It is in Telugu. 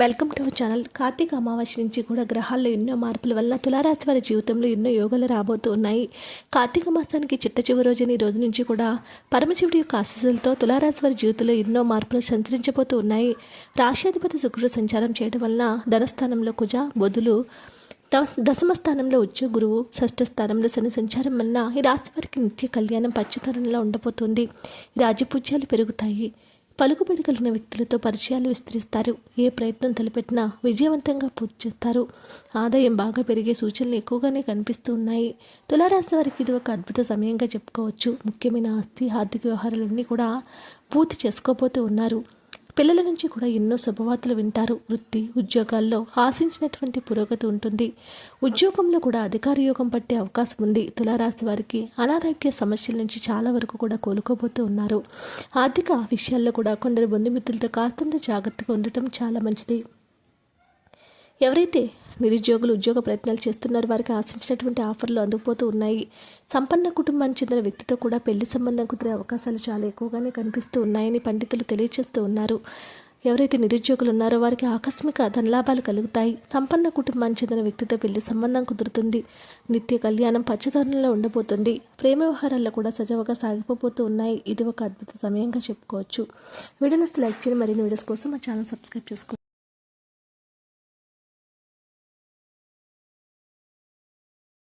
Welcome to our channel. Kartika Amavasya నుంచి కూడా గ్రహాల్లో ఎన్నో మార్పుల వల్ల తులారాశి వారి జీవితంలో ఎన్నో యోగాలు రాబోతూ ఉన్నాయి. కార్తీక మాసానికి చిట్ట చివరి రోజున ఈ రోజు నుంచి కూడా పరమశివుడి యొక్క ఆశీస్సులతో తులారాశి వారి జీవితంలో ఎన్నో మార్పులు సంచరించబోతూ ఉన్నాయి. రాష్ట్రాధిపతి శుక్రుడు సంచారం చేయడం వలన ధనస్థానంలో కుజ బొదులు దశమ స్థానంలో వచ్చే గురువు షష్ఠ స్థానంలో శని సంచారం వలన ఈ రాశి వారికి నిత్య కళ్యాణం పచ్చతరంలో ఉండబోతుంది. రాజపూజ్యాలు పెరుగుతాయి. పలుకుబడి కలిగిన వ్యక్తులతో పరిచయాలు విస్తరిస్తారు. ఏ ప్రయత్నం తలపెట్టినా విజయవంతంగా పూర్తి చేస్తారు. ఆదాయం బాగా పెరిగే సూచనలు ఎక్కువగానే కనిపిస్తూ ఉన్నాయి తులారాశి వారికి ఇది ఒక అద్భుత సమయంగా చెప్పుకోవచ్చు. ముఖ్యమైన ఆస్తి ఆర్థిక వ్యవహారాలన్నీ కూడా పూర్తి చేసుకోబోతూ ఉన్నారు. పిల్లల నుంచి కూడా ఎన్నో శుభవార్తలు వింటారు. వృత్తి ఉద్యోగాల్లో ఆశించినటువంటి పురోగతి ఉంటుంది. ఉద్యోగంలో కూడా అధికార యోగం పట్టే అవకాశం ఉంది. తులారాశి వారికి అనారోగ్య సమస్యల నుంచి చాలా వరకు కూడా కోలుకోబోతూ ఉన్నారు. ఆర్థిక విషయాల్లో కూడా కొందరు బంధుమిత్రులతో కాస్తంత జాగ్రత్తగా ఉండటం చాలా మంచిది. ఎవరైతే నిరుద్యోగులు ఉద్యోగ ప్రయత్నాలు చేస్తున్నారు. వారికి ఆశించినటువంటి ఆఫర్లు అందుకుపోతూ ఉన్నాయి. సంపన్న కుటుంబానికి చెందిన వ్యక్తితో కూడా పెళ్ళి సంబంధం కుదిరే అవకాశాలు చాలా ఎక్కువగానే కనిపిస్తూ ఉన్నాయని పండితులు తెలియజేస్తూ ఉన్నారు. ఎవరైతే నిరుద్యోగులు ఉన్నారో వారికి ఆకస్మిక ధనలాభాలు కలుగుతాయి. సంపన్న కుటుంబానికి చెందిన వ్యక్తితో పెళ్ళి సంబంధం కుదురుతుంది. నిత్య కళ్యాణం పచ్చదనంలో ఉండబోతుంది. ప్రేమ వ్యవహారాల్లో కూడా సజావుగా సాగిపోతూ ఉన్నాయి. ఇది ఒక అద్భుత సమయంగా చెప్పుకోవచ్చు. వీడియోస్ లైక్ చేయండి. మరిన్ని వీడియోస్ కోసం మా ఛానల్ సబ్స్క్రైబ్ చేసుకోండి.